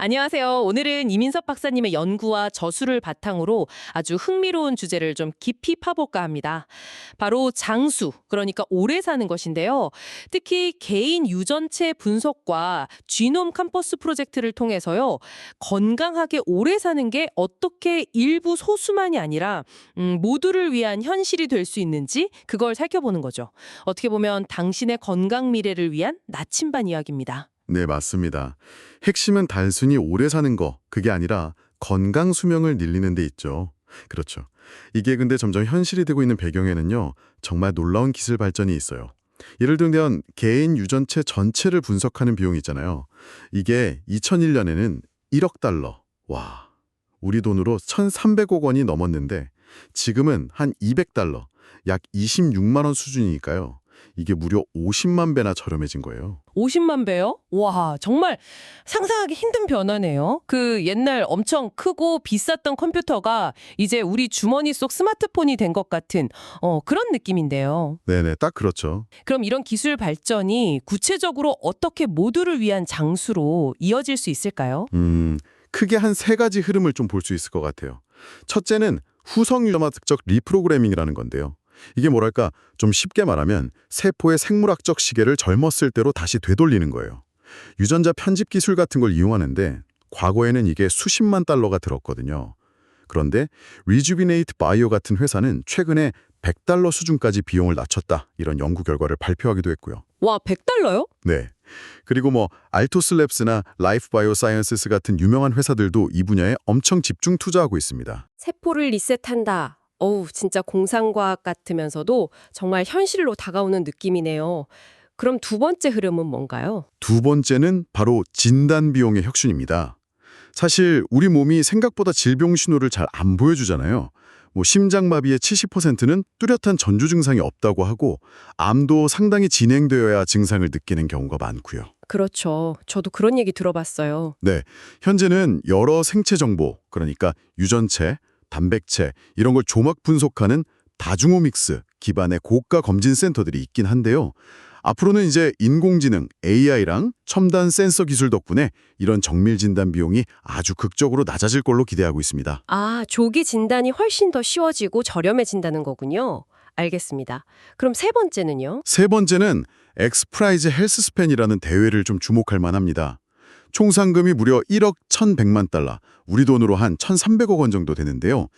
안녕하세요. 오늘은 이민섭 박사님의 연구와 저술을 바탕으로 아주 흥미로운 주제를 좀 깊이 파볼까 합니다. 바로 장수, 그러니까 오래 사는 것인데요. 특히 개인 유전체 분석과 지놈 캠퍼스 프로젝트를 통해서요. 건강하게 오래 사는 게 어떻게 일부 소수만이 아니라 음, 모두를 위한 현실이 될 수 있는지 그걸 살펴보는 거죠. 어떻게 보면 당신의 건강 미래를 위한 나침반 이야기입니다. 네, 맞습니다. 핵심은 단순히 오래 사는 거, 그게 아니라 건강 수명을 늘리는 데 있죠. 그렇죠. 이게 근데 점점 현실이 되고 있는 배경에는요, 정말 놀라운 기술 발전이 있어요. 예를 들면 개인 유전체 전체를 분석하는 비용이 있잖아요. 이게 2001년에는 1억 달러. 와. 우리 돈으로 1,300억 원이 넘었는데 지금은 한 200달러, 약 26만 원 수준이니까요. 이게 무려 50만 배나 저렴해진 거예요. 50만 배요? 와, 정말 상상하기 힘든 변화네요. 그 옛날 엄청 크고 비쌌던 컴퓨터가 이제 우리 주머니 속 스마트폰이 된 것 같은 어, 그런 느낌인데요. 네네, 딱 그렇죠. 그럼 이런 기술 발전이 구체적으로 어떻게 모두를 위한 장수로 이어질 수 있을까요? 음, 크게 한 세 가지 흐름을 좀 볼 수 있을 것 같아요. 첫째는 후성유전학적 리프로그래밍이라는 건데요. 이게 뭐랄까 좀 쉽게 말하면 세포의 생물학적 시계를 젊었을 때로 다시 되돌리는 거예요. 유전자 편집 기술 같은 걸 이용하는데 과거에는 이게 수십만 달러가 들었거든요. 그런데 리주비네이트 바이오 같은 회사는 최근에 100달러 수준까지 비용을 낮췄다 이런 연구 결과를 발표하기도 했고요. 와, 100달러요? 네. 그리고 뭐 알토스랩스나 라이프 바이오 사이언스스 같은 유명한 회사들도 이 분야에 엄청 집중 투자하고 있습니다. 세포를 리셋한다. 어우, 진짜 공상과학 같으면서도 정말 현실로 다가오는 느낌이네요. 그럼 두 번째 흐름은 뭔가요? 두 번째는 바로 진단 비용의 혁신입니다. 사실 우리 몸이 생각보다 질병 신호를 잘 안 보여주잖아요. 뭐 심장마비의 70%는 뚜렷한 전조 증상이 없다고 하고 암도 상당히 진행되어야 증상을 느끼는 경우가 많고요. 그렇죠. 저도 그런 얘기 들어봤어요. 네, 현재는 여러 생체 정보, 그러니까 유전체, 단백체 이런 걸 조막 분석하는 다중오믹스 기반의 고가 검진 센터들이 있긴 한데요. 앞으로는 이제 인공지능, AI랑 첨단 센서 기술 덕분에 이런 정밀 진단 비용이 아주 극적으로 낮아질 걸로 기대하고 있습니다. 아, 조기 진단이 훨씬 더 쉬워지고 저렴해진다는 거군요. 알겠습니다. 그럼 세 번째는요? 세 번째는 엑스프라이즈 헬스스팬이라는 대회를 좀 주목할 만합니다. 총 상금이 무려 1억 1,100만 달러, 우리 돈으로 한 1,300억 원 정도 되는데요.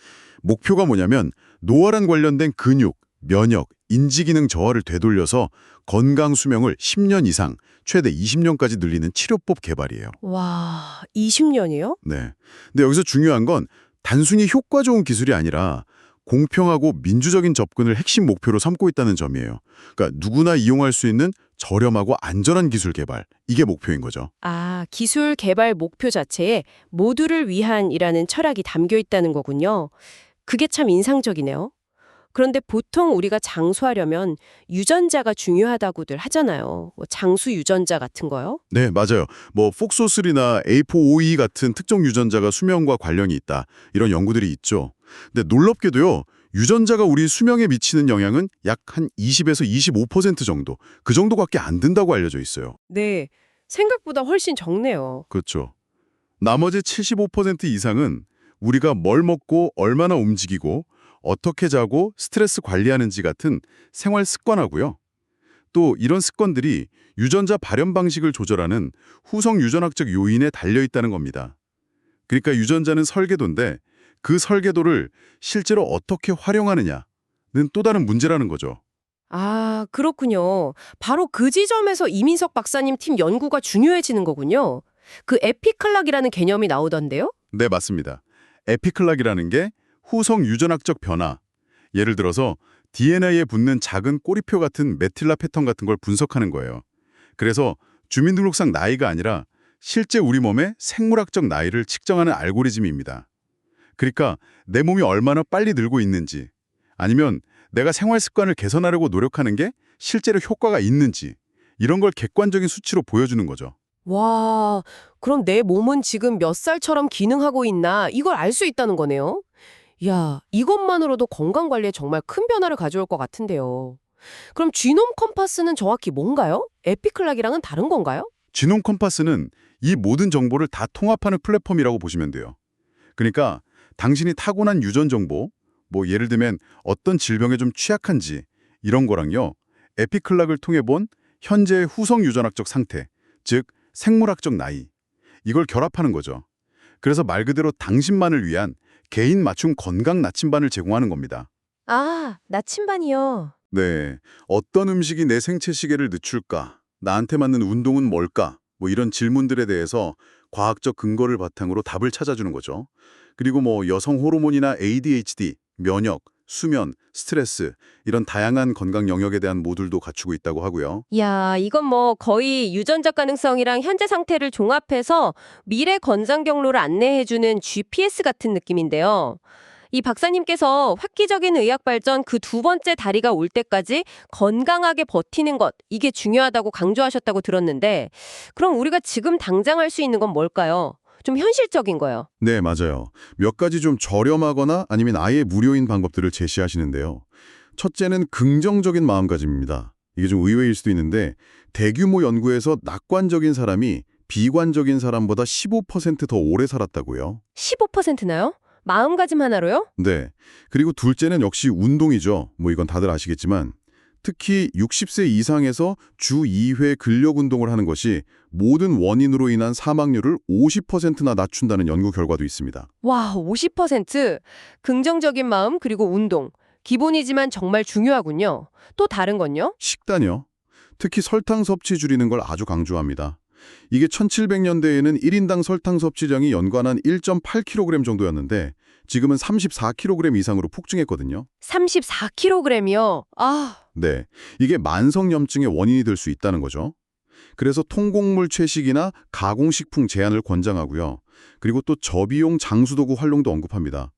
목표가 뭐냐면 노화랑 관련된 근육, 면역, 인지기능 저하를 되돌려서 건강 수명을 10년 이상, 최대 20년까지 늘리는 치료법 개발이에요. 와, 20년이요? 네. 근데 여기서 중요한 건 단순히 효과 좋은 기술이 아니라 공평하고 민주적인 접근을 핵심 목표로 삼고 있다는 점이에요. 그러니까 누구나 이용할 수 있는 저렴하고 안전한 기술 개발, 이게 목표인 거죠. 아, 기술 개발 목표 자체에 모두를 위한이라는 철학이 담겨 있다는 거군요. 그게 참 인상적이네요. 그런데 보통 우리가 장수하려면 유전자가 중요하다고들 하잖아요. 뭐 장수 유전자 같은 거요? 네, 맞아요. 뭐 폭소3나 A4OE 같은 특정 유전자가 수명과 관련이 있다. 이런 연구들이 있죠. 근데 놀랍게도요. 유전자가 우리 수명에 미치는 영향은 약 한 20에서 25% 정도. 그 정도밖에 안 된다고 알려져 있어요. 네. 생각보다 훨씬 적네요. 그렇죠. 나머지 75% 이상은 우리가 뭘 먹고 얼마나 움직이고 어떻게 자고 스트레스 관리하는지 같은 생활 습관하고요. 또 이런 습관들이 유전자 발현 방식을 조절하는 후성 유전학적 요인에 달려 있다는 겁니다. 그러니까 유전자는 설계도인데 그 설계도를 실제로 어떻게 활용하느냐는 또 다른 문제라는 거죠. 아, 그렇군요. 바로 그 지점에서 이민석 박사님 팀 연구가 중요해지는 거군요. 그 에피클락이라는 개념이 나오던데요? 네, 맞습니다. 에피클락이라는 게 후성 유전학적 변화, 예를 들어서 DNA에 붙는 작은 꼬리표 같은 메틸라 패턴 같은 걸 분석하는 거예요. 그래서 주민등록상 나이가 아니라 실제 우리 몸의 생물학적 나이를 측정하는 알고리즘입니다. 그러니까 내 몸이 얼마나 빨리 늙고 있는지, 아니면 내가 생활 습관을 개선하려고 노력하는 게 실제로 효과가 있는지, 이런 걸 객관적인 수치로 보여주는 거죠. 와, 그럼 내 몸은 지금 몇 살처럼 기능하고 있나 이걸 알 수 있다는 거네요. 야, 이것만으로도 건강 관리에 정말 큰 변화를 가져올 것 같은데요. 그럼 쥐놈 컴파스는 정확히 뭔가요? 에피클락이랑은 다른 건가요? 지놈 컴파스는 이 모든 정보를 다 통합하는 플랫폼이라고 보시면 돼요. 그러니까 당신이 타고난 유전 정보, 뭐 예를 들면 어떤 질병에 좀 취약한지 이런 거랑요. 에피클락을 통해 본 현재의 후성 유전학적 상태, 즉 생물학적 나이 이걸 결합하는 거죠. 그래서 말 그대로 당신만을 위한 개인 맞춤 건강 나침반을 제공하는 겁니다. 아, 나침반이요. 네, 어떤 음식이 내 생체 시계를 늦출까? 나한테 맞는 운동은 뭘까? 뭐 이런 질문들에 대해서 과학적 근거를 바탕으로 답을 찾아주는 거죠. 그리고 뭐 여성 호르몬이나 ADHD, 면역, 수면, 스트레스 이런 다양한 건강 영역에 대한 모듈도 갖추고 있다고 하고요. 야, 이건 뭐 거의 유전자 가능성이랑 현재 상태를 종합해서 미래 건강 경로를 안내해 주는 GPS 같은 느낌인데요. 이 박사님께서 획기적인 의학 발전 그 두 번째 다리가 올 때까지 건강하게 버티는 것, 이게 중요하다고 강조하셨다고 들었는데, 그럼 우리가 지금 당장 할 수 있는 건 뭘까요? 좀 현실적인 거요. 네, 맞아요. 몇 가지 좀 저렴하거나 아니면 아예 무료인 방법들을 제시하시는데요. 첫째는 긍정적인 마음가짐입니다. 이게 좀 의외일 수도 있는데 대규모 연구에서 낙관적인 사람이 비관적인 사람보다 15%더 오래 살았다고요. 15%나요? 마음가짐 하나로요? 네. 그리고 둘째는 역시 운동이죠. 뭐 이건 다들 아시겠지만 특히 60세 이상에서 주 2회 근력 운동을 하는 것이 모든 원인으로 인한 사망률을 50%나 낮춘다는 연구 결과도 있습니다. 와, 50%? 긍정적인 마음 그리고 운동. 기본이지만 정말 중요하군요. 또 다른 건요? 식단요. 특히 설탕 섭취 줄이는 걸 아주 강조합니다. 이게 1700년대에는 1인당 설탕 섭취량이 연간 한 1.8kg 정도였는데 지금은 34kg 이상으로 폭증했거든요. 34kg이요. 아, 네, 이게 만성염증의 원인이 될 수 있다는 거죠. 그래서 통곡물 채식이나 가공식품 제한을 권장하고요. 그리고 또 저비용 장수도구 활용도 언급합니다.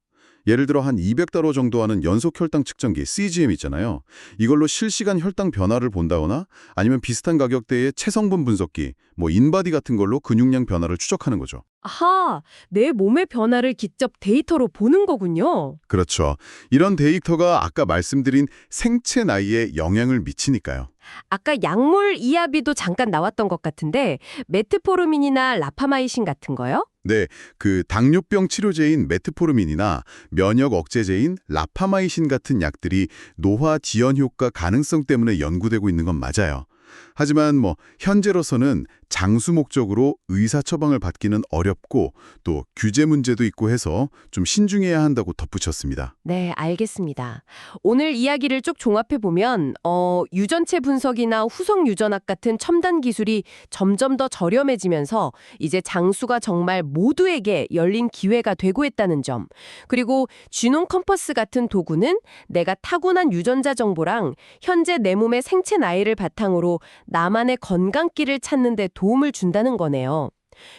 예를 들어 한 200달러 정도 하는 연속 혈당 측정기 CGM 있잖아요. 이걸로 실시간 혈당 변화를 본다거나 아니면 비슷한 가격대의 체성분 분석기, 뭐 인바디 같은 걸로 근육량 변화를 추적하는 거죠. 아하, 내 몸의 변화를 직접 데이터로 보는 거군요. 그렇죠. 이런 데이터가 아까 말씀드린 생체 나이에 영향을 미치니까요. 아까 약물 이하비도 잠깐 나왔던 것 같은데 메트포르민이나 라파마이신 같은 거요? 네, 그 당뇨병 치료제인 메트포르민이나 면역 억제제인 라파마이신 같은 약들이 노화 지연 효과 가능성 때문에 연구되고 있는 건 맞아요. 하지만 뭐 현재로서는 장수 목적으로 의사 처방을 받기는 어렵고 또 규제 문제도 있고 해서 좀 신중해야 한다고 덧붙였습니다. 네, 알겠습니다. 오늘 이야기를 쭉 종합해 보면 어, 유전체 분석이나 후성 유전학 같은 첨단 기술이 점점 더 저렴해지면서 이제 장수가 정말 모두에게 열린 기회가 되고 있다는 점. 그리고 지놈 컴퍼스 같은 도구는 내가 타고난 유전자 정보랑 현재 내 몸의 생체 나이를 바탕으로 나만의 건강길을 찾는 데 도움을 준다는 거네요.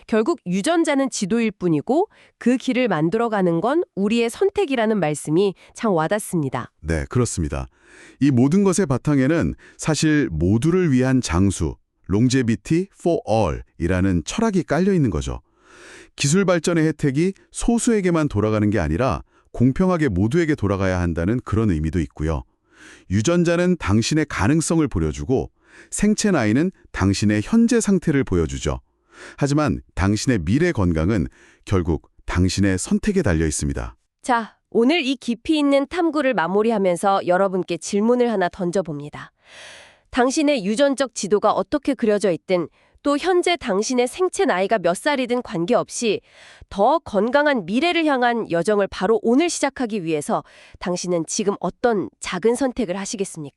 결국 유전자는 지도일 뿐이고 그 길을 만들어가는 건 우리의 선택이라는 말씀이 참 와닿습니다. 네, 그렇습니다. 이 모든 것의 바탕에는 사실 모두를 위한 장수, longevity for all이라는 철학이 깔려 있는 거죠. 기술 발전의 혜택이 소수에게만 돌아가는 게 아니라 공평하게 모두에게 돌아가야 한다는 그런 의미도 있고요. 유전자는 당신의 가능성을 보여주고 생체 나이는 당신의 현재 상태를 보여주죠. 하지만 당신의 미래 건강은 결국 당신의 선택에 달려 있습니다. 자, 오늘 이 깊이 있는 탐구를 마무리하면서 여러분께 질문을 하나 던져봅니다. 당신의 유전적 지도가 어떻게 그려져 있든 또 현재 당신의 생체 나이가 몇 살이든 관계없이 더 건강한 미래를 향한 여정을 바로 오늘 시작하기 위해서 당신은 지금 어떤 작은 선택을 하시겠습니까?